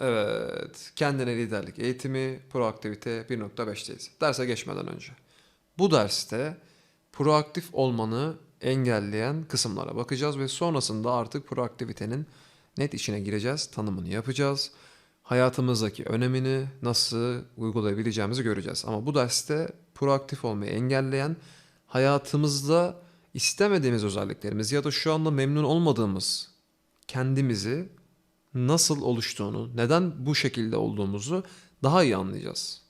Evet, kendine liderlik eğitimi, proaktivite 1.5'teyiz. Derse geçmeden önce. Bu derste proaktif olmanı engelleyen kısımlara bakacağız ve sonrasında artık proaktivitenin net içine gireceğiz, tanımını yapacağız. Hayatımızdaki önemini nasıl uygulayabileceğimizi göreceğiz. Ama bu derste proaktif olmayı engelleyen hayatımızda istemediğimiz özelliklerimiz ya da şu anda memnun olmadığımız kendimizi nasıl oluştuğunu, neden bu şekilde olduğumuzu daha iyi anlayacağız.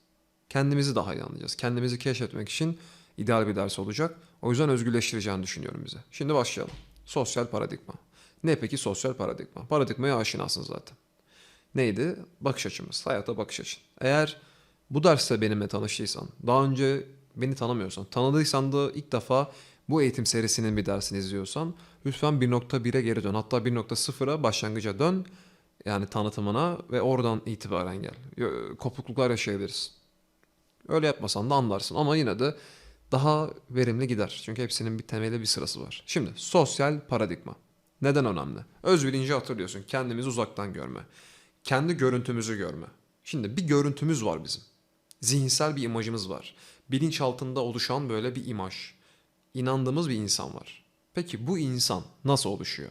Kendimizi daha iyi anlayacağız. Kendimizi keşfetmek için ideal bir ders olacak. O yüzden özgürleştireceğini düşünüyorum bize. Şimdi başlayalım. Sosyal paradigma. Ne peki sosyal paradigma? Paradigmaya aşinasın zaten. Neydi? Bakış açımız, hayata bakış açın. Eğer bu derste benimle tanıştıysan, daha önce beni tanımıyorsan, tanıdıysan da ilk defa bu eğitim serisinin bir dersini izliyorsan lütfen 1.1'e geri dön. Hatta 1.0'a başlangıca dön. Yani tanıtımına ve oradan itibaren gel. Kopukluklar yaşayabiliriz. Öyle yapmasan da anlarsın ama yine de daha verimli gider. Çünkü hepsinin bir temeli bir sırası var. Şimdi sosyal paradigma. Neden önemli? Öz bilinci hatırlıyorsun. Kendimizi uzaktan görme. Kendi görüntümüzü görme. Şimdi bir görüntümüz var bizim. Zihinsel bir imajımız var. Bilinç altında oluşan böyle bir imaj. İnandığımız bir insan var. Peki bu insan nasıl oluşuyor?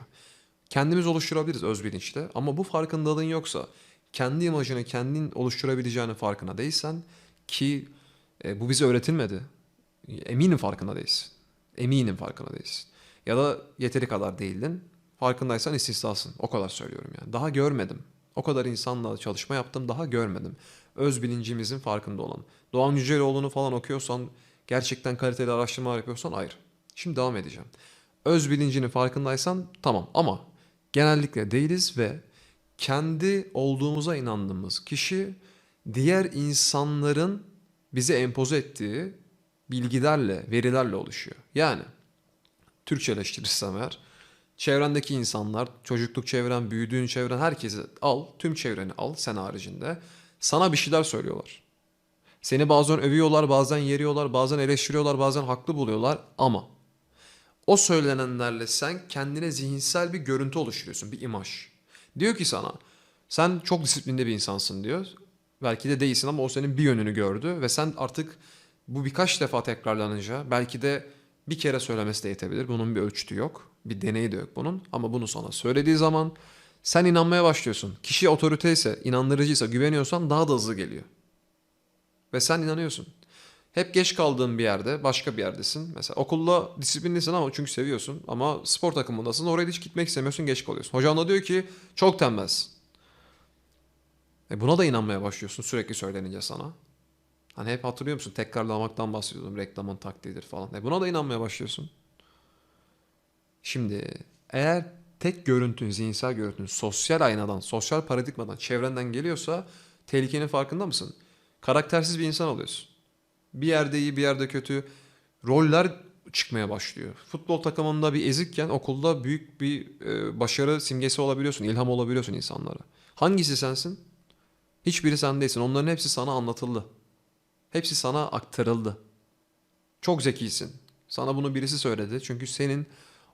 Kendimiz oluşturabiliriz öz bilinçle ama bu farkındalığın yoksa kendi imajını kendin oluşturabileceğinin farkına değilsen ki e, bu bize öğretilmedi. Eminim farkında değilsin. Eminim farkında değilsin. Ya da yeteri kadar değildin. Farkındaysan istisnasın. O kadar söylüyorum yani. Daha görmedim. O kadar insanla çalışma yaptım daha görmedim. Öz bilincimizin farkında olan. Doğan Yüceloğlu'nu falan okuyorsan gerçekten kaliteli araştırmalar yapıyorsan ayrı. Şimdi devam edeceğim. Öz bilincinin farkındaysan tamam ama genellikle değiliz ve kendi olduğumuza inandığımız kişi diğer insanların bize empoze ettiği bilgilerle, verilerle oluşuyor. Yani Türkçeleştirirsem eğer çevrendeki insanlar, çocukluk çevren, büyüdüğün çevren herkesi al, tüm çevreni al sen haricinde. Sana bir şeyler söylüyorlar. Seni bazen övüyorlar, bazen yeriyorlar, bazen eleştiriyorlar, bazen haklı buluyorlar ama o söylenenlerle sen kendine zihinsel bir görüntü oluşturuyorsun, bir imaj. Diyor ki sana, sen çok disiplinli bir insansın diyor. Belki de değilsin ama o senin bir yönünü gördü ve sen artık bu birkaç defa tekrarlanınca belki de bir kere söylemesi de yetebilir. Bunun bir ölçütü yok, bir deneyi de yok bunun. Ama bunu sana söylediği zaman sen inanmaya başlıyorsun. Kişi otoriteyse, inandırıcıysa, güveniyorsan daha da hızlı geliyor. Ve sen inanıyorsun. Hep geç kaldığın bir yerde, başka bir yerdesin. Mesela okulda disiplinlisin ama çünkü seviyorsun. Ama spor takımındasın. Oraya hiç gitmek istemiyorsun, geç kalıyorsun. Hocan da diyor ki çok tembelsin. E buna da inanmaya başlıyorsun sürekli söylenince sana. Hani hep hatırlıyor musun? Tekrarlamaktan bahsediyordum. Reklamın taktiğidir falan. E buna da inanmaya başlıyorsun. Şimdi eğer tek görüntün, zihinsel görüntün sosyal aynadan, sosyal paradigmadan, çevrenden geliyorsa tehlikenin farkında mısın? Karaktersiz bir insan oluyorsun. Bir yerde iyi, bir yerde kötü. Roller çıkmaya başlıyor. Futbol takımında bir ezikken okulda büyük bir e, başarı simgesi olabiliyorsun, ilham olabiliyorsun insanlara. Hangisi sensin? Hiçbiri sen değilsin. Onların hepsi sana anlatıldı. Hepsi sana aktarıldı. Çok zekisin. Sana bunu birisi söyledi. Çünkü senin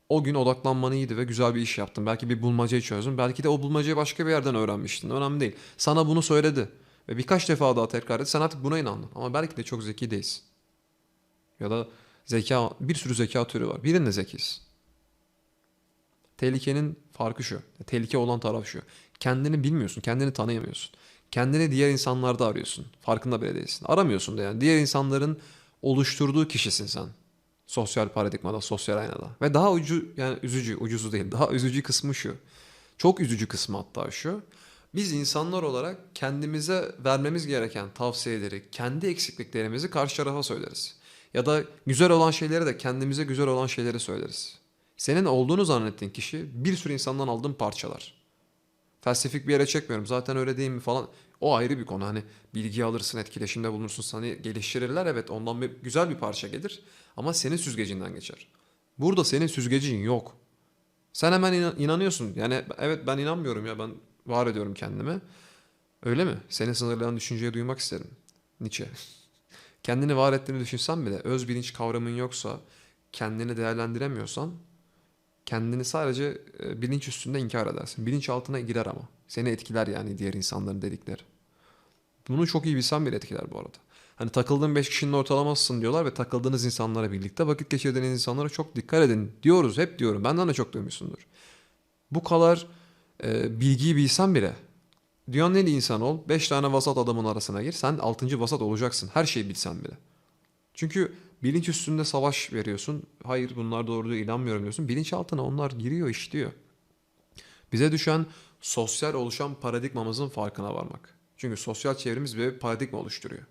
o gün odaklanman iyiydi ve güzel bir iş yaptın. Belki bir bulmacayı çözdün. Belki de o bulmacayı başka bir yerden öğrenmiştin. Önemli değil. Sana bunu söyledi. Ve birkaç defa daha tekrar etti. Sen artık buna inandın. Ama belki de çok zeki değilsin. Ya da zeka, bir sürü zeka türü var. Birinde zekisin. Tehlikenin farkı şu. Tehlike olan taraf şu. Kendini bilmiyorsun. Kendini tanıyamıyorsun. Kendini diğer insanlarda arıyorsun. Farkında bile değilsin. Aramıyorsun da yani. Diğer insanların oluşturduğu kişisin sen. Sosyal paradigmada, sosyal aynada. Ve daha ucu, yani üzücü, ucuzu değil. Daha üzücü kısmı şu. Çok üzücü kısmı hatta şu. Biz insanlar olarak kendimize vermemiz gereken tavsiyeleri, kendi eksikliklerimizi karşı tarafa söyleriz. Ya da güzel olan şeyleri de kendimize güzel olan şeyleri söyleriz. Senin olduğunu zannettiğin kişi bir sürü insandan aldığın parçalar. Felsefik bir yere çekmiyorum. Zaten öyle değil mi falan. O ayrı bir konu. Hani bilgi alırsın, etkileşimde bulunursun, seni geliştirirler. Evet ondan bir, güzel bir parça gelir. Ama senin süzgecinden geçer. Burada senin süzgecin yok. Sen hemen inan- inanıyorsun. Yani evet ben inanmıyorum ya ben var ediyorum kendimi. Öyle mi? Seni sınırlayan düşünceyi duymak isterim. Nietzsche. Kendini var ettiğini düşünsen bile öz bilinç kavramın yoksa, kendini değerlendiremiyorsan kendini sadece e, bilinç üstünde inkar edersin. Bilinç altına girer ama. Seni etkiler yani diğer insanların dedikleri. Bunu çok iyi bilsen bile etkiler bu arada. Hani takıldığın 5 kişinin ortalamasısın diyorlar ve takıldığınız insanlara birlikte vakit geçirdiğiniz insanlara çok dikkat edin diyoruz. Hep diyorum. Benden de çok duymuşsundur. Bu kadar e, bilgiyi bilsen bile dünyanın en iyi insan ol. 5 tane vasat adamın arasına gir. Sen 6. vasat olacaksın. Her şeyi bilsen bile. Çünkü bilinç üstünde savaş veriyorsun. Hayır bunlar doğru diyor, inanmıyorum diyorsun. Bilinçaltına onlar giriyor, işliyor. Bize düşen sosyal oluşan paradigmamızın farkına varmak. Çünkü sosyal çevremiz bir paradigma oluşturuyor.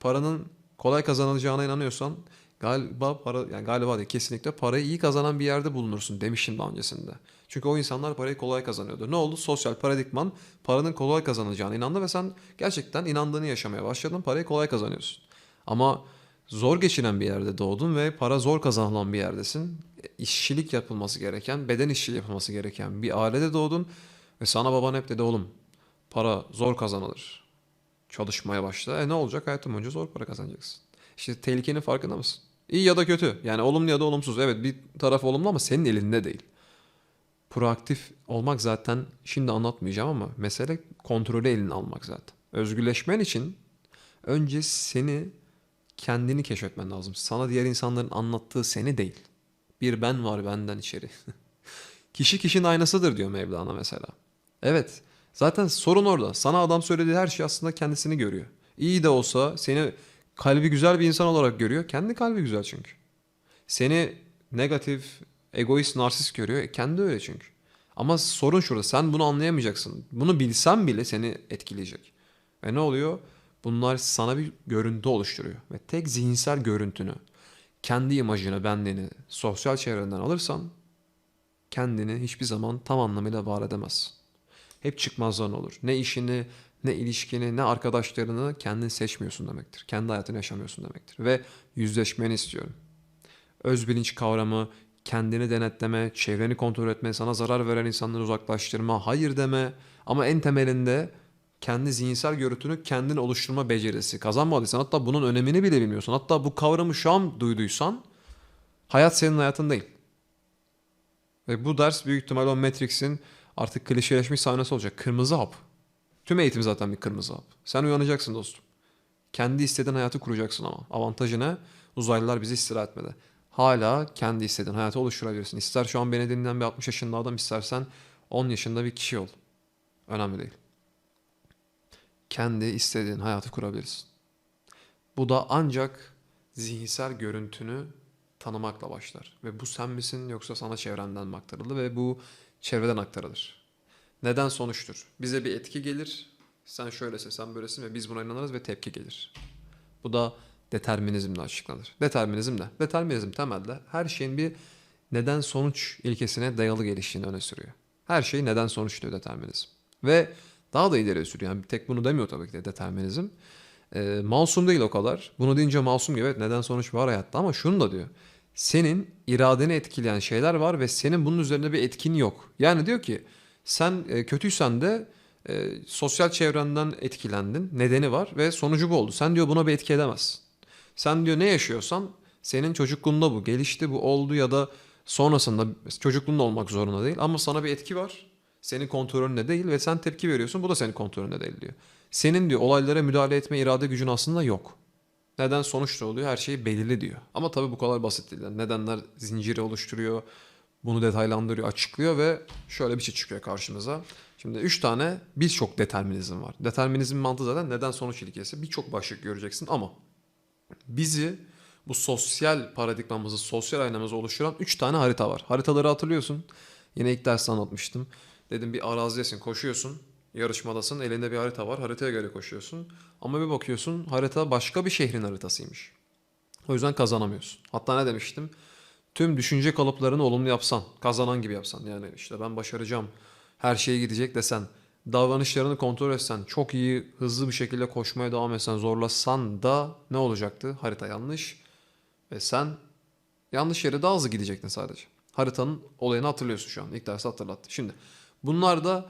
Paranın kolay kazanılacağına inanıyorsan galiba para yani galiba değil kesinlikle parayı iyi kazanan bir yerde bulunursun demişim daha öncesinde. Çünkü o insanlar parayı kolay kazanıyordu. Ne oldu? Sosyal paradigman paranın kolay kazanılacağına inandı ve sen gerçekten inandığını yaşamaya başladın. Parayı kolay kazanıyorsun. Ama zor geçinen bir yerde doğdun ve para zor kazanılan bir yerdesin. İşçilik yapılması gereken, beden işçiliği yapılması gereken bir ailede doğdun ve sana baban hep dedi oğlum para zor kazanılır. Çalışmaya başla. E ne olacak? Hayatın boyunca zor para kazanacaksın. İşte tehlikenin farkında mısın? İyi ya da kötü. Yani olumlu ya da olumsuz. Evet bir taraf olumlu ama senin elinde değil. Proaktif olmak zaten şimdi anlatmayacağım ama mesele kontrolü eline almak zaten. Özgürleşmen için önce seni kendini keşfetmen lazım. Sana diğer insanların anlattığı seni değil. Bir ben var benden içeri. Kişi kişinin aynasıdır diyor Mevlana mesela. Evet. Zaten sorun orada. Sana adam söylediği her şey aslında kendisini görüyor. İyi de olsa seni kalbi güzel bir insan olarak görüyor. Kendi kalbi güzel çünkü. Seni negatif, egoist, narsist görüyor. E kendi öyle çünkü. Ama sorun şurada. Sen bunu anlayamayacaksın. Bunu bilsen bile seni etkileyecek. Ve ne oluyor? Bunlar sana bir görüntü oluşturuyor. Ve tek zihinsel görüntünü, kendi imajını, benliğini sosyal çevrenden alırsan kendini hiçbir zaman tam anlamıyla var edemezsin. Hep çıkmazların olur. Ne işini, ne ilişkini, ne arkadaşlarını kendin seçmiyorsun demektir. Kendi hayatını yaşamıyorsun demektir. Ve yüzleşmeni istiyorum. Öz bilinç kavramı, kendini denetleme, çevreni kontrol etme, sana zarar veren insanları uzaklaştırma, hayır deme. Ama en temelinde kendi zihinsel görüntünü kendin oluşturma becerisi. Kazanmadıysan hatta bunun önemini bile bilmiyorsan hatta bu kavramı şu an duyduysan hayat senin hayatın değil. Ve bu ders büyük ihtimal o Matrix'in artık klişeleşmiş sahnesi olacak. Kırmızı hap. Tüm eğitim zaten bir kırmızı hap. Sen uyanacaksın dostum. Kendi istediğin hayatı kuracaksın ama. Avantajı ne? Uzaylılar bizi istila etmedi. Hala kendi istediğin hayatı oluşturabilirsin. İster şu an beni dinleyen bir 60 yaşında adam istersen 10 yaşında bir kişi ol. Önemli değil. Kendi istediğin hayatı kurabilirsin. Bu da ancak zihinsel görüntünü tanımakla başlar. Ve bu sen misin yoksa sana çevrenden mi aktarıldı ve bu çevreden aktarılır. Neden sonuçtur. Bize bir etki gelir. Sen şöylesin, sen böylesin ve biz buna inanırız ve tepki gelir. Bu da determinizmle açıklanır. Determinizm ne? Determinizm temelde her şeyin bir neden sonuç ilkesine dayalı geliştiğini öne sürüyor. Her şey neden sonuç diyor determinizm. Ve daha da ileri sürüyor. Yani tek bunu demiyor tabii ki de determinizm. Ee, masum değil o kadar. Bunu deyince masum gibi evet neden sonuç var hayatta ama şunu da diyor. Senin iradeni etkileyen şeyler var ve senin bunun üzerinde bir etkin yok. Yani diyor ki sen e, kötüysen de e, sosyal çevrenden etkilendin. Nedeni var ve sonucu bu oldu. Sen diyor buna bir etki edemezsin. Sen diyor ne yaşıyorsan senin çocukluğunda bu gelişti bu oldu ya da sonrasında çocukluğunda olmak zorunda değil ama sana bir etki var. Senin kontrolünde değil ve sen tepki veriyorsun bu da senin kontrolünde değil diyor. Senin diyor olaylara müdahale etme irade gücün aslında yok. Neden sonuçta oluyor her şey belirli diyor. Ama tabii bu kadar basit değil. Nedenler zinciri oluşturuyor. Bunu detaylandırıyor, açıklıyor ve şöyle bir şey çıkıyor karşımıza. Şimdi üç tane birçok determinizm var. Determinizm mantığı zaten neden sonuç ilkesi. Birçok başlık göreceksin ama bizi bu sosyal paradigmamızı, sosyal aynamızı oluşturan 3 tane harita var. Haritaları hatırlıyorsun. Yine ilk derste anlatmıştım. Dedim bir arazidesin, koşuyorsun. Yarışmadasın, elinde bir harita var. Haritaya göre koşuyorsun. Ama bir bakıyorsun harita başka bir şehrin haritasıymış. O yüzden kazanamıyorsun. Hatta ne demiştim? Tüm düşünce kalıplarını olumlu yapsan, kazanan gibi yapsan. Yani işte ben başaracağım, her şey gidecek desen, davranışlarını kontrol etsen, çok iyi, hızlı bir şekilde koşmaya devam etsen, zorlasan da ne olacaktı? Harita yanlış ve sen yanlış yere daha hızlı gidecektin sadece. Haritanın olayını hatırlıyorsun şu an. İlk dersi hatırlattı. Şimdi bunlar da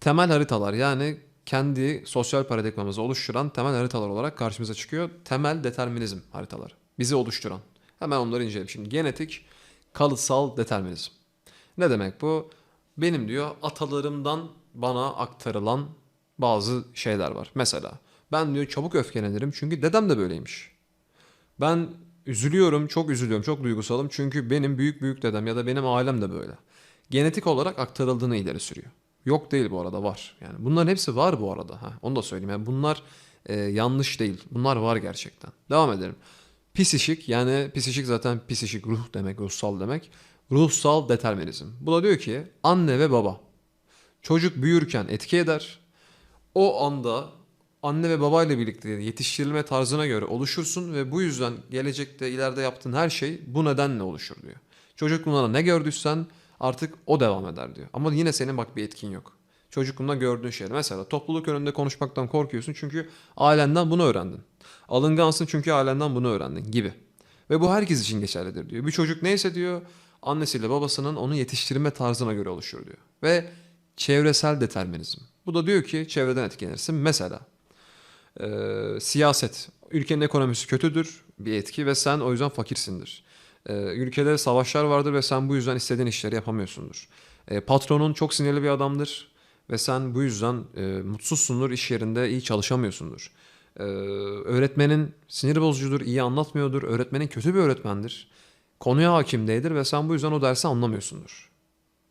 temel haritalar yani kendi sosyal paradigmamızı oluşturan temel haritalar olarak karşımıza çıkıyor. Temel determinizm haritaları. Bizi oluşturan. Hemen onları inceleyelim. Şimdi genetik kalıtsal determinizm. Ne demek bu? Benim diyor atalarımdan bana aktarılan bazı şeyler var. Mesela ben diyor çabuk öfkelenirim çünkü dedem de böyleymiş. Ben üzülüyorum, çok üzülüyorum, çok duygusalım çünkü benim büyük büyük dedem ya da benim ailem de böyle. Genetik olarak aktarıldığını ileri sürüyor. Yok değil bu arada var. Yani bunların hepsi var bu arada. Ha, onu da söyleyeyim. Yani bunlar e, yanlış değil. Bunlar var gerçekten. Devam edelim. Psişik yani psişik zaten psişik ruh demek, ruhsal demek. Ruhsal determinizm. Bu da diyor ki anne ve baba çocuk büyürken etki eder. O anda anne ve babayla birlikte yetiştirilme tarzına göre oluşursun ve bu yüzden gelecekte ileride yaptığın her şey bu nedenle oluşur diyor. Çocukluğunda ne gördüysen artık o devam eder diyor. Ama yine senin bak bir etkin yok. Çocukluğunda gördüğün şeyler. Mesela topluluk önünde konuşmaktan korkuyorsun çünkü ailenden bunu öğrendin. Alıngansın çünkü ailenden bunu öğrendin gibi. Ve bu herkes için geçerlidir diyor. Bir çocuk neyse diyor annesiyle babasının onu yetiştirme tarzına göre oluşur diyor. Ve çevresel determinizm. Bu da diyor ki çevreden etkilenirsin. Mesela e, siyaset. Ülkenin ekonomisi kötüdür bir etki ve sen o yüzden fakirsindir. E, ülkede savaşlar vardır ve sen bu yüzden istediğin işleri yapamıyorsundur. E, patronun çok sinirli bir adamdır ve sen bu yüzden e, mutsuzsundur, iş yerinde iyi çalışamıyorsundur. E, öğretmenin sinir bozucudur, iyi anlatmıyordur, öğretmenin kötü bir öğretmendir. Konuya hakim değildir ve sen bu yüzden o dersi anlamıyorsundur.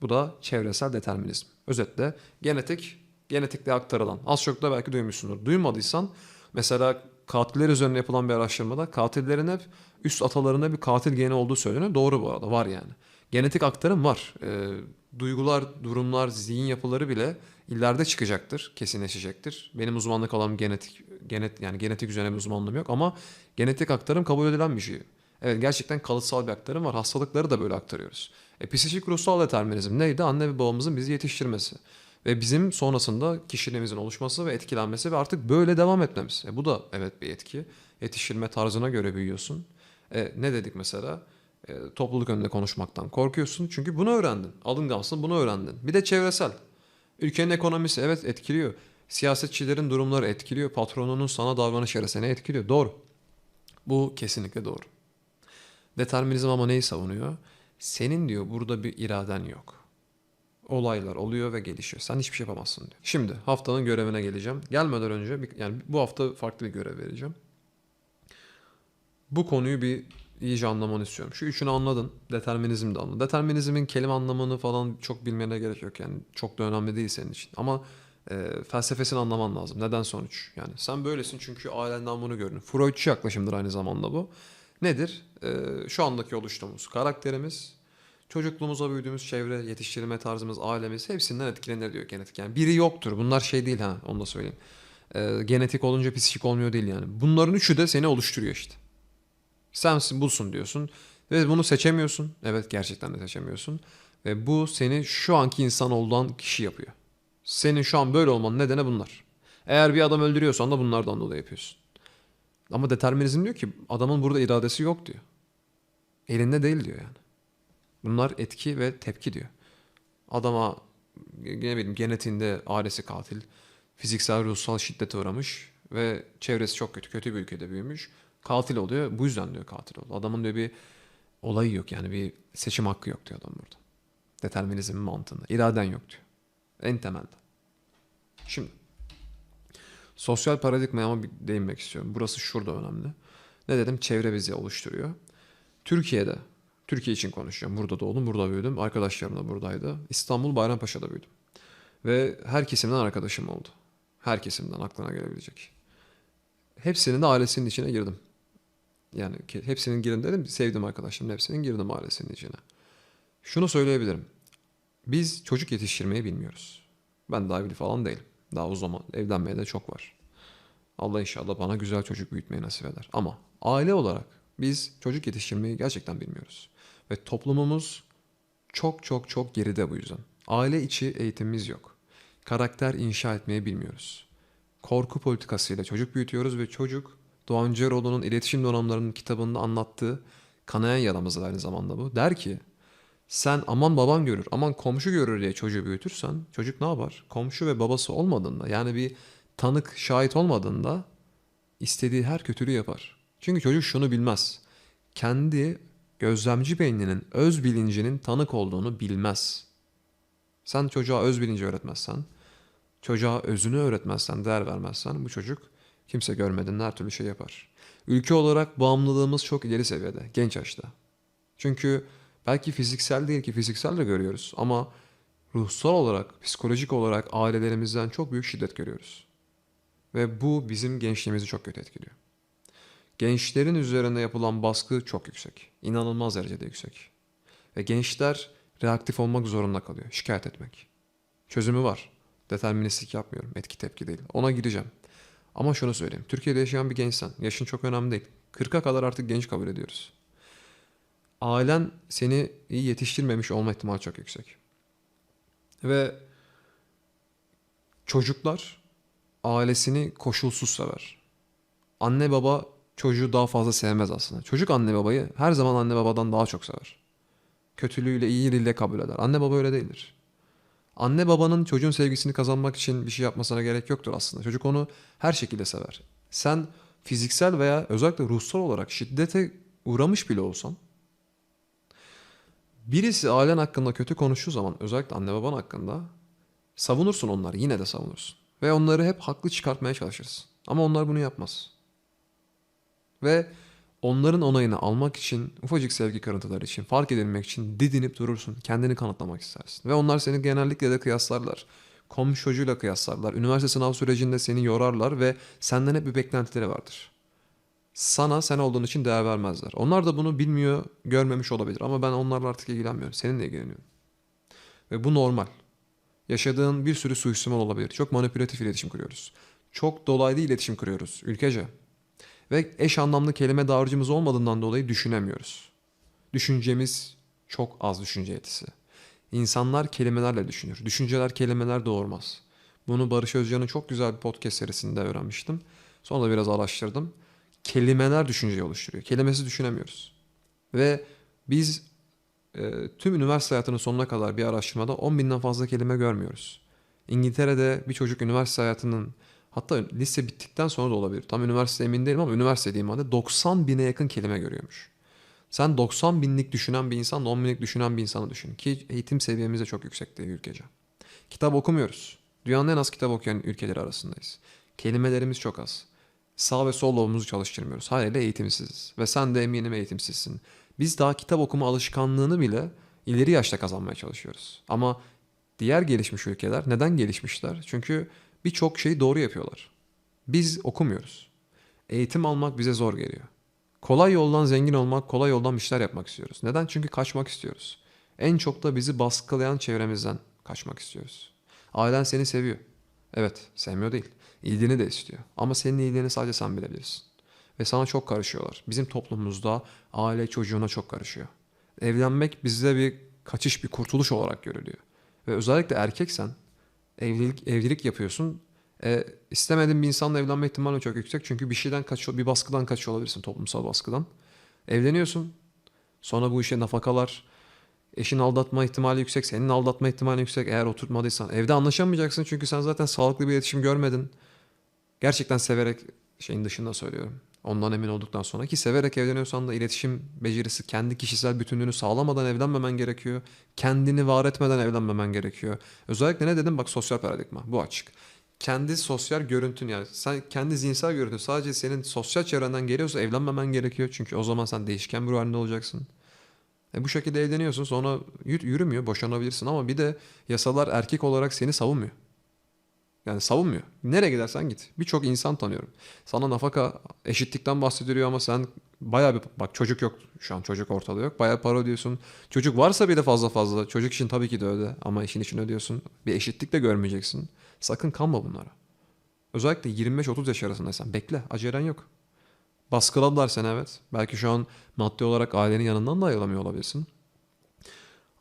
Bu da çevresel determinizm. Özetle genetik, genetikte aktarılan. Az çok da belki duymuşsundur. Duymadıysan mesela katiller üzerine yapılan bir araştırmada katillerin hep üst atalarında bir katil geni olduğu söyleniyor. Doğru bu arada var yani. Genetik aktarım var. Ee, duygular, durumlar, zihin yapıları bile ileride çıkacaktır, kesinleşecektir. Benim uzmanlık alanım genetik, genet yani genetik üzerine bir uzmanlığım yok ama genetik aktarım kabul edilen bir şey. Evet gerçekten kalıtsal bir aktarım var. Hastalıkları da böyle aktarıyoruz. E, psikik ruhsal determinizm neydi? Anne ve babamızın bizi yetiştirmesi. Ve bizim sonrasında kişiliğimizin oluşması ve etkilenmesi ve artık böyle devam etmemiz. E, bu da evet bir etki. Yetiştirme tarzına göre büyüyorsun. E, ne dedik mesela? E, topluluk önünde konuşmaktan korkuyorsun. Çünkü bunu öğrendin. Alıngansın bunu öğrendin. Bir de çevresel. Ülkenin ekonomisi evet etkiliyor. Siyasetçilerin durumları etkiliyor. Patronunun sana davranışları seni etkiliyor. Doğru. Bu kesinlikle doğru. Determinizm ama neyi savunuyor? Senin diyor burada bir iraden yok. Olaylar oluyor ve gelişiyor. Sen hiçbir şey yapamazsın diyor. Şimdi haftanın görevine geleceğim. Gelmeden önce bir- yani bu hafta farklı bir görev vereceğim. Bu konuyu bir iyice anlamanı istiyorum. Şu üçünü anladın. Determinizm de anladın. Determinizmin kelime anlamını falan çok bilmene gerek yok. Yani çok da önemli değil senin için. Ama e, felsefesini anlaman lazım. Neden sonuç? Yani sen böylesin çünkü ailenden bunu gördün. Freudçu yaklaşımdır aynı zamanda bu. Nedir? E, şu andaki oluştuğumuz karakterimiz, çocukluğumuza büyüdüğümüz çevre, yetiştirilme tarzımız, ailemiz hepsinden etkilenir diyor genetik. Yani biri yoktur. Bunlar şey değil ha onu da söyleyeyim. E, genetik olunca psikik olmuyor değil yani. Bunların üçü de seni oluşturuyor işte. Sensin busun diyorsun. Ve bunu seçemiyorsun. Evet gerçekten de seçemiyorsun. Ve bu seni şu anki insan olan kişi yapıyor. Senin şu an böyle olmanın nedeni bunlar. Eğer bir adam öldürüyorsan da bunlardan dolayı yapıyorsun. Ama determinizm diyor ki adamın burada iradesi yok diyor. Elinde değil diyor yani. Bunlar etki ve tepki diyor. Adama ne bileyim genetiğinde ailesi katil, fiziksel ruhsal şiddete uğramış ve çevresi çok kötü, kötü bir ülkede büyümüş. Katil oluyor. Bu yüzden diyor katil oldu. Adamın diyor bir olayı yok yani bir seçim hakkı yok diyor adam burada. Determinizmin mantığında. İraden yok diyor. En temelde. Şimdi sosyal paradigmaya ama değinmek istiyorum. Burası şurada önemli. Ne dedim? Çevre bizi oluşturuyor. Türkiye'de, Türkiye için konuşacağım. Burada doğdum, burada büyüdüm. Arkadaşlarım da buradaydı. İstanbul Bayrampaşa'da büyüdüm. Ve her kesimden arkadaşım oldu. Her kesimden aklına gelebilecek. Hepsinin de ailesinin içine girdim. Yani hepsinin girin dedim. Sevdim arkadaşlarımın hepsinin girdim ailesinin içine. Şunu söyleyebilirim. Biz çocuk yetiştirmeyi bilmiyoruz. Ben daha evli falan değilim. Daha o zaman evlenmeye de çok var. Allah inşallah bana güzel çocuk büyütmeyi nasip eder. Ama aile olarak biz çocuk yetiştirmeyi gerçekten bilmiyoruz. Ve toplumumuz çok çok çok geride bu yüzden. Aile içi eğitimimiz yok. Karakter inşa etmeyi bilmiyoruz. Korku politikasıyla çocuk büyütüyoruz ve çocuk Doğan Cüceloğlu'nun iletişim donanımlarının kitabında anlattığı kanayan yaramız da aynı zamanda bu. Der ki sen aman baban görür, aman komşu görür diye çocuğu büyütürsen çocuk ne yapar? Komşu ve babası olmadığında yani bir tanık, şahit olmadığında istediği her kötülüğü yapar. Çünkü çocuk şunu bilmez. Kendi gözlemci beyninin, öz bilincinin tanık olduğunu bilmez. Sen çocuğa öz bilinci öğretmezsen, Çocuğa özünü öğretmezsen, değer vermezsen bu çocuk kimse görmediğin her türlü şey yapar. Ülke olarak bağımlılığımız çok ileri seviyede, genç yaşta. Çünkü belki fiziksel değil ki fiziksel de görüyoruz ama ruhsal olarak, psikolojik olarak ailelerimizden çok büyük şiddet görüyoruz. Ve bu bizim gençliğimizi çok kötü etkiliyor. Gençlerin üzerine yapılan baskı çok yüksek. İnanılmaz derecede yüksek. Ve gençler reaktif olmak zorunda kalıyor. Şikayet etmek. Çözümü var. Deterministik yapmıyorum. Etki tepki değil. Ona gireceğim. Ama şunu söyleyeyim. Türkiye'de yaşayan bir gençsen. Yaşın çok önemli değil. 40'a kadar artık genç kabul ediyoruz. Ailen seni iyi yetiştirmemiş olma ihtimali çok yüksek. Ve çocuklar ailesini koşulsuz sever. Anne baba çocuğu daha fazla sevmez aslında. Çocuk anne babayı her zaman anne babadan daha çok sever. Kötülüğüyle iyiliğiyle kabul eder. Anne baba öyle değildir. Anne babanın çocuğun sevgisini kazanmak için bir şey yapmasına gerek yoktur aslında. Çocuk onu her şekilde sever. Sen fiziksel veya özellikle ruhsal olarak şiddete uğramış bile olsan birisi ailen hakkında kötü konuştuğu zaman özellikle anne baban hakkında savunursun onları yine de savunursun. Ve onları hep haklı çıkartmaya çalışırsın. Ama onlar bunu yapmaz. Ve onların onayını almak için, ufacık sevgi kırıntıları için, fark edilmek için didinip durursun. Kendini kanıtlamak istersin. Ve onlar seni genellikle de kıyaslarlar. Komşu kıyaslarlar. Üniversite sınav sürecinde seni yorarlar ve senden hep bir beklentileri vardır. Sana sen olduğun için değer vermezler. Onlar da bunu bilmiyor, görmemiş olabilir. Ama ben onlarla artık ilgilenmiyorum. Seninle ilgileniyorum. Ve bu normal. Yaşadığın bir sürü suistimal olabilir. Çok manipülatif iletişim kuruyoruz. Çok dolaylı iletişim kuruyoruz ülkece. Ve eş anlamlı kelime dağarcığımız olmadığından dolayı düşünemiyoruz. Düşüncemiz çok az düşünce yetisi. İnsanlar kelimelerle düşünür. Düşünceler kelimeler doğurmaz. Bunu Barış Özcan'ın çok güzel bir podcast serisinde öğrenmiştim. Sonra da biraz araştırdım. Kelimeler düşünceyi oluşturuyor. Kelimesiz düşünemiyoruz. Ve biz e, tüm üniversite hayatının sonuna kadar bir araştırmada 10 binden fazla kelime görmüyoruz. İngiltere'de bir çocuk üniversite hayatının hatta lise bittikten sonra da olabilir. Tam üniversite emin değilim ama üniversite diyeyim halde 90 bine yakın kelime görüyormuş. Sen 90 binlik düşünen bir insan 10 binlik düşünen bir insanı düşün. Ki eğitim seviyemiz de çok yüksek değil ülkece. Kitap okumuyoruz. Dünyanın en az kitap okuyan ülkeleri arasındayız. Kelimelerimiz çok az. Sağ ve sol lobumuzu çalıştırmıyoruz. Haliyle eğitimsiziz. Ve sen de eminim eğitimsizsin. Biz daha kitap okuma alışkanlığını bile ileri yaşta kazanmaya çalışıyoruz. Ama diğer gelişmiş ülkeler neden gelişmişler? Çünkü birçok şeyi doğru yapıyorlar. Biz okumuyoruz. Eğitim almak bize zor geliyor. Kolay yoldan zengin olmak, kolay yoldan işler yapmak istiyoruz. Neden? Çünkü kaçmak istiyoruz. En çok da bizi baskılayan çevremizden kaçmak istiyoruz. Ailen seni seviyor. Evet, sevmiyor değil. İldiğini de istiyor. Ama senin iyiliğini sadece sen bilebilirsin. Ve sana çok karışıyorlar. Bizim toplumumuzda aile çocuğuna çok karışıyor. Evlenmek bizde bir kaçış, bir kurtuluş olarak görülüyor. Ve özellikle erkeksen evlilik evlilik yapıyorsun. E, istemediğin bir insanla evlenme ihtimali çok yüksek. Çünkü bir şeyden kaçıyor, bir baskıdan kaçıyor olabilirsin, toplumsal baskıdan. Evleniyorsun. Sonra bu işe nafakalar, eşin aldatma ihtimali yüksek, senin aldatma ihtimali yüksek. Eğer oturtmadıysan evde anlaşamayacaksın çünkü sen zaten sağlıklı bir iletişim görmedin. Gerçekten severek şeyin dışında söylüyorum. Ondan emin olduktan sonra ki severek evleniyorsan da iletişim becerisi, kendi kişisel bütünlüğünü sağlamadan evlenmemen gerekiyor. Kendini var etmeden evlenmemen gerekiyor. Özellikle ne dedim? Bak sosyal paradigma. Bu açık. Kendi sosyal görüntün yani sen kendi zihinsel görüntün sadece senin sosyal çevrenden geliyorsa evlenmemen gerekiyor. Çünkü o zaman sen değişken bir halinde olacaksın. E bu şekilde evleniyorsun sonra yürü- yürümüyor boşanabilirsin ama bir de yasalar erkek olarak seni savunmuyor. Yani savunmuyor. Nereye gidersen git. Birçok insan tanıyorum. Sana nafaka eşitlikten bahsediliyor ama sen bayağı bir bak çocuk yok şu an çocuk ortada yok. Bayağı para ödüyorsun. Çocuk varsa bile fazla fazla. Çocuk için tabii ki de öde ama işin için ödüyorsun. Bir eşitlik de görmeyeceksin. Sakın kanma bunlara. Özellikle 25-30 yaş arasındaysan bekle. Acelen yok. Baskıladılar seni evet. Belki şu an maddi olarak ailenin yanından da ayrılamıyor olabilirsin.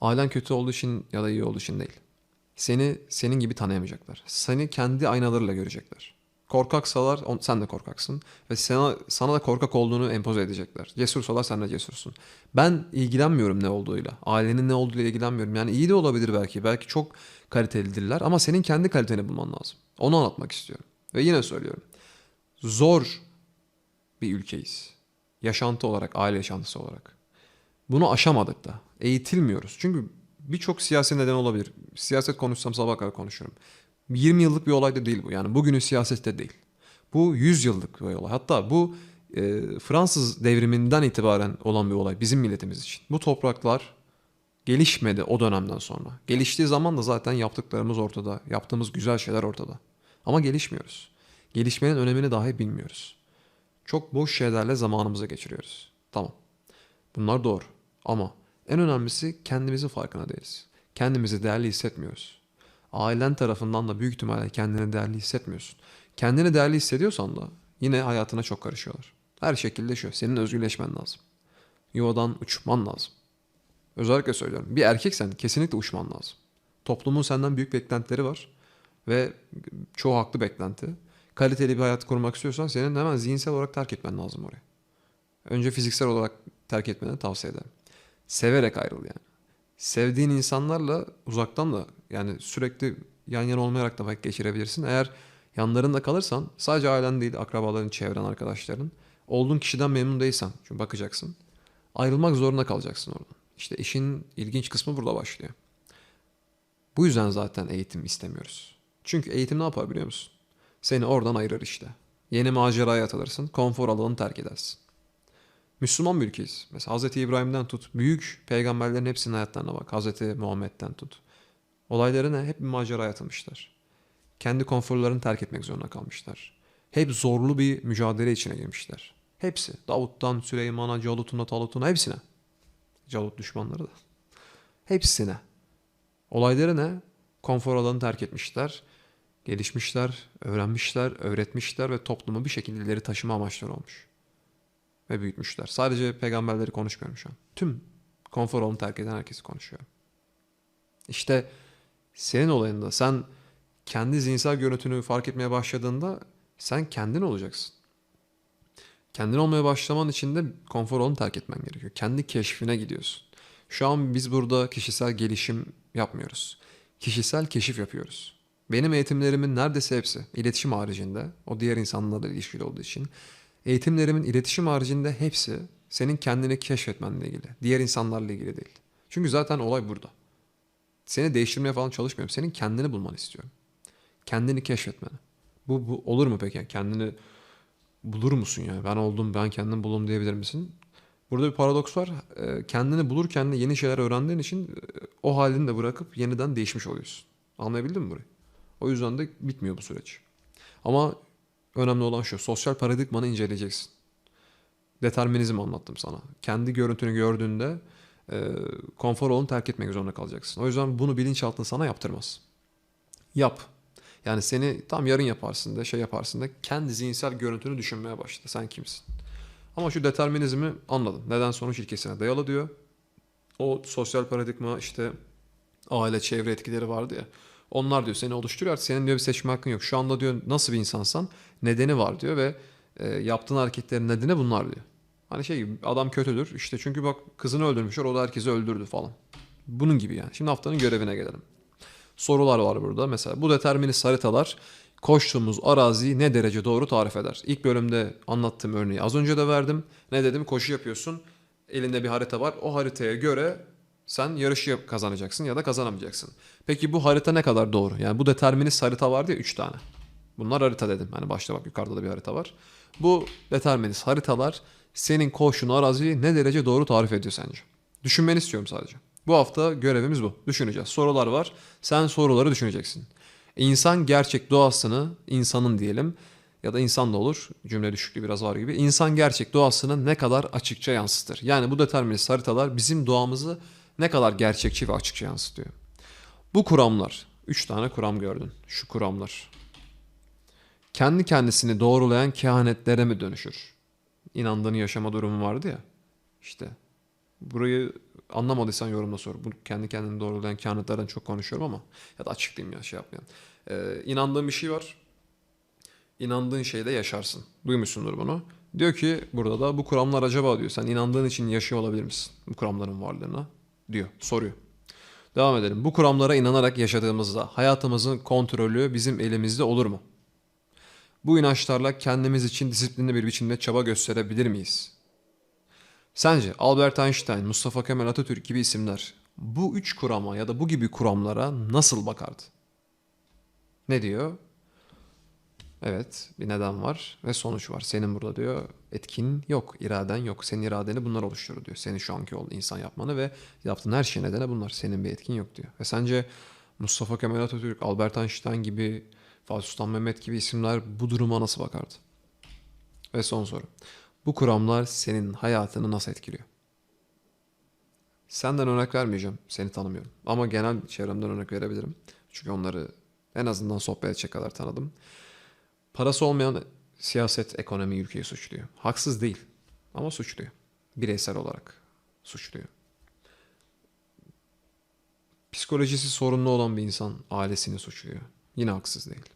Ailen kötü olduğu için ya da iyi olduğu için değil. Seni senin gibi tanıyamayacaklar. Seni kendi aynalarıyla görecekler. Korkaksalar on- sen de korkaksın ve sana sana da korkak olduğunu empoze edecekler. Cesursalar sen de cesursun. Ben ilgilenmiyorum ne olduğuyla. Ailenin ne olduğuyla ilgilenmiyorum. Yani iyi de olabilir belki. Belki çok kalitelidirler ama senin kendi kaliteni bulman lazım. Onu anlatmak istiyorum. Ve yine söylüyorum. Zor bir ülkeyiz. Yaşantı olarak, aile yaşantısı olarak. Bunu aşamadık da. Eğitilmiyoruz. Çünkü birçok siyasi neden olabilir. Siyaset konuşsam sabah kadar konuşurum. 20 yıllık bir olay da değil bu. Yani bugünün siyasette değil. Bu 100 yıllık bir olay. Hatta bu e, Fransız devriminden itibaren olan bir olay bizim milletimiz için. Bu topraklar gelişmedi o dönemden sonra. Geliştiği zaman da zaten yaptıklarımız ortada. Yaptığımız güzel şeyler ortada. Ama gelişmiyoruz. Gelişmenin önemini dahi bilmiyoruz. Çok boş şeylerle zamanımızı geçiriyoruz. Tamam. Bunlar doğru. Ama en önemlisi kendimizin farkına değiliz. Kendimizi değerli hissetmiyoruz. Ailen tarafından da büyük ihtimalle kendini değerli hissetmiyorsun. Kendini değerli hissediyorsan da yine hayatına çok karışıyorlar. Her şekilde şu. Senin özgürleşmen lazım. Yuvadan uçman lazım. Özellikle söylüyorum. Bir erkeksen kesinlikle uçman lazım. Toplumun senden büyük beklentileri var. Ve çoğu haklı beklenti. Kaliteli bir hayat kurmak istiyorsan senin hemen zihinsel olarak terk etmen lazım orayı. Önce fiziksel olarak terk etmeni tavsiye ederim. Severek ayrıl yani. Sevdiğin insanlarla uzaktan da yani sürekli yan yana olmayarak da vakit geçirebilirsin. Eğer yanlarında kalırsan sadece ailen değil akrabaların, çevren, arkadaşların olduğun kişiden memnun değilsen çünkü bakacaksın. Ayrılmak zorunda kalacaksın oradan. İşte işin ilginç kısmı burada başlıyor. Bu yüzden zaten eğitim istemiyoruz. Çünkü eğitim ne yapar biliyor musun? Seni oradan ayırır işte. Yeni maceraya atılırsın, konfor alanını terk edersin. Müslüman bir ülkeyiz. Mesela Hz. İbrahim'den tut, büyük peygamberlerin hepsinin hayatlarına bak. Hz. Muhammed'den tut. Olayları ne? Hep bir maceraya atılmışlar. Kendi konforlarını terk etmek zorunda kalmışlar. Hep zorlu bir mücadele içine girmişler. Hepsi. Davut'tan Süleyman'a, Calut'una, Talut'una hepsine. Calut düşmanları da. Hepsine. Olayları ne? Konfor alanı terk etmişler. Gelişmişler, öğrenmişler, öğretmişler ve toplumu bir şekilde ileri taşıma amaçları olmuş. Ve büyütmüşler. Sadece peygamberleri konuşmuyorum şu an. Tüm konfor alanı terk eden herkesi konuşuyorum. İşte senin olayında sen kendi zihinsel görüntünü fark etmeye başladığında sen kendin olacaksın. Kendin olmaya başlaman için de konfor alanı terk etmen gerekiyor. Kendi keşfine gidiyorsun. Şu an biz burada kişisel gelişim yapmıyoruz. Kişisel keşif yapıyoruz. Benim eğitimlerimin neredeyse hepsi iletişim haricinde, o diğer insanlarla ilişkili olduğu için, eğitimlerimin iletişim haricinde hepsi senin kendini keşfetmenle ilgili. Diğer insanlarla ilgili değil. Çünkü zaten olay burada. Seni değiştirmeye falan çalışmıyorum. Senin kendini bulmanı istiyorum. Kendini keşfetmeni. Bu, bu olur mu peki? Kendini bulur musun yani? Ben oldum, ben kendim bulum diyebilir misin? Burada bir paradoks var. Ee, Kendini bulurken de yeni şeyler öğrendiğin için e, o halini de bırakıp yeniden değişmiş oluyorsun. Anlayabildin mi burayı? O yüzden de bitmiyor bu süreç. Ama önemli olan şu. Sosyal paradigmanı inceleyeceksin. Determinizm anlattım sana. Kendi görüntünü gördüğünde e, konfor alanını terk etmek zorunda kalacaksın. O yüzden bunu bilinçaltın sana yaptırmaz. Yap. Yani seni tam yarın yaparsın da şey yaparsın da kendi zihinsel görüntünü düşünmeye başla. Sen kimsin? Ama şu determinizmi anladım. Neden sonuç ilkesine dayalı diyor. O sosyal paradigma işte aile çevre etkileri vardı ya. Onlar diyor seni oluşturuyor. Artık senin diyor bir seçme hakkın yok. Şu anda diyor nasıl bir insansan nedeni var diyor ve e, yaptığın hareketlerin nedeni bunlar diyor. Hani şey gibi adam kötüdür işte çünkü bak kızını öldürmüşler o da herkesi öldürdü falan. Bunun gibi yani. Şimdi haftanın görevine gelelim. Sorular var burada. Mesela bu determinist haritalar koştuğumuz araziyi ne derece doğru tarif eder? İlk bölümde anlattığım örneği az önce de verdim. Ne dedim? Koşu yapıyorsun. Elinde bir harita var. O haritaya göre sen yarışı kazanacaksın ya da kazanamayacaksın. Peki bu harita ne kadar doğru? Yani bu determinist harita vardı ya 3 tane. Bunlar harita dedim. Hani başta bak yukarıda da bir harita var. Bu determinist haritalar senin koşun araziyi ne derece doğru tarif ediyor sence? Düşünmeni istiyorum sadece. Bu hafta görevimiz bu. Düşüneceğiz. Sorular var. Sen soruları düşüneceksin. İnsan gerçek doğasını, insanın diyelim ya da insan da olur. Cümle düşüklüğü biraz var gibi. İnsan gerçek doğasını ne kadar açıkça yansıtır? Yani bu determinist haritalar bizim doğamızı ne kadar gerçekçi ve açıkça yansıtıyor. Bu kuramlar, üç tane kuram gördün. Şu kuramlar. Kendi kendisini doğrulayan kehanetlere mi dönüşür? İnandığını yaşama durumu vardı ya. İşte burayı anlamadıysan yorumla sor. Bu kendi kendini doğrulayan kehanetlerden çok konuşuyorum ama ya da açıklayayım ya şey yapmayan. Ee, inandığın bir şey var. İnandığın şeyde yaşarsın. Duymuşsundur bunu. Diyor ki burada da bu kuramlar acaba diyor sen inandığın için yaşıyor olabilir misin? Bu kuramların varlığına diyor. Soruyor. Devam edelim. Bu kuramlara inanarak yaşadığımızda hayatımızın kontrolü bizim elimizde olur mu? Bu inançlarla kendimiz için disiplinli bir biçimde çaba gösterebilir miyiz? Sence Albert Einstein, Mustafa Kemal Atatürk gibi isimler bu üç kurama ya da bu gibi kuramlara nasıl bakardı? Ne diyor? Evet, bir neden var ve sonuç var. Senin burada diyor etkin yok, iraden yok. Senin iradeni bunlar oluşturur diyor. Senin şu anki insan yapmanı ve yaptığın her şey nedeni bunlar. Senin bir etkin yok diyor. Ve sence Mustafa Kemal Atatürk, Albert Einstein gibi, Fatih Sultan Mehmet gibi isimler bu duruma nasıl bakardı? Ve son soru. Bu kuramlar senin hayatını nasıl etkiliyor? Senden örnek vermeyeceğim. Seni tanımıyorum. Ama genel çevremden örnek verebilirim. Çünkü onları en azından sohbet edecek kadar tanıdım. Parası olmayan siyaset, ekonomi ülkeyi suçluyor. Haksız değil ama suçluyor. Bireysel olarak suçluyor. Psikolojisi sorunlu olan bir insan ailesini suçluyor. Yine haksız değil.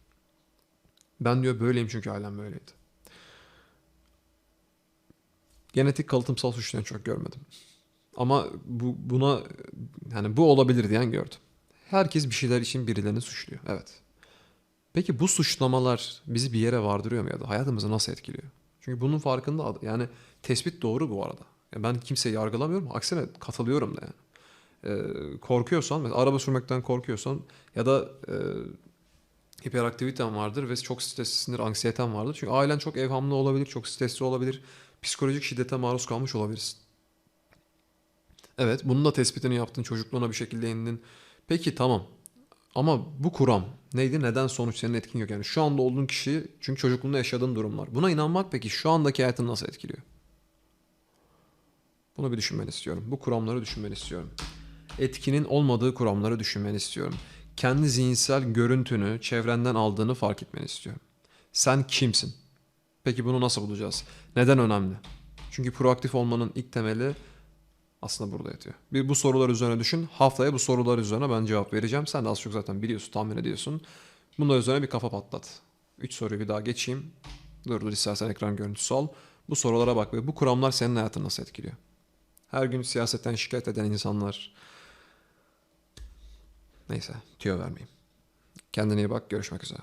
Ben diyor böyleyim çünkü ailem böyleydi. Genetik kalıtımsal suçlayan çok görmedim. Ama bu buna yani bu olabilir diyen gördüm. Herkes bir şeyler için birilerini suçluyor. Evet. Peki bu suçlamalar bizi bir yere vardırıyor mu ya da hayatımızı nasıl etkiliyor? Çünkü bunun farkında yani tespit doğru bu arada. Ya ben kimseyi yargılamıyorum. Aksine katılıyorum da yani. Ee, korkuyorsan, mesela araba sürmekten korkuyorsan ya da e, hiperaktiviten vardır ve çok streslisindir, anksiyeten vardır. Çünkü ailen çok evhamlı olabilir, çok stresli olabilir. Psikolojik şiddete maruz kalmış olabilirsin. Evet, bunun da tespitini yaptın, çocukluğuna bir şekilde indin. Peki tamam. Ama bu kuram neydi? Neden sonuç senin etkin yok? Yani şu anda olduğun kişi çünkü çocukluğunda yaşadığın durumlar. Buna inanmak peki şu andaki hayatını nasıl etkiliyor? Bunu bir düşünmeni istiyorum. Bu kuramları düşünmeni istiyorum. Etkinin olmadığı kuramları düşünmeni istiyorum. Kendi zihinsel görüntünü çevrenden aldığını fark etmeni istiyorum. Sen kimsin? Peki bunu nasıl bulacağız? Neden önemli? Çünkü proaktif olmanın ilk temeli aslında burada yatıyor. Bir bu sorular üzerine düşün. Haftaya bu sorular üzerine ben cevap vereceğim. Sen de az çok zaten biliyorsun, tahmin ediyorsun. Bunlar üzerine bir kafa patlat. Üç soruyu bir daha geçeyim. Dur dur istersen ekran görüntüsü al. Bu sorulara bak ve bu kuramlar senin hayatını nasıl etkiliyor? Her gün siyasetten şikayet eden insanlar. Neyse, tüyo vermeyeyim. Kendine iyi bak, görüşmek üzere.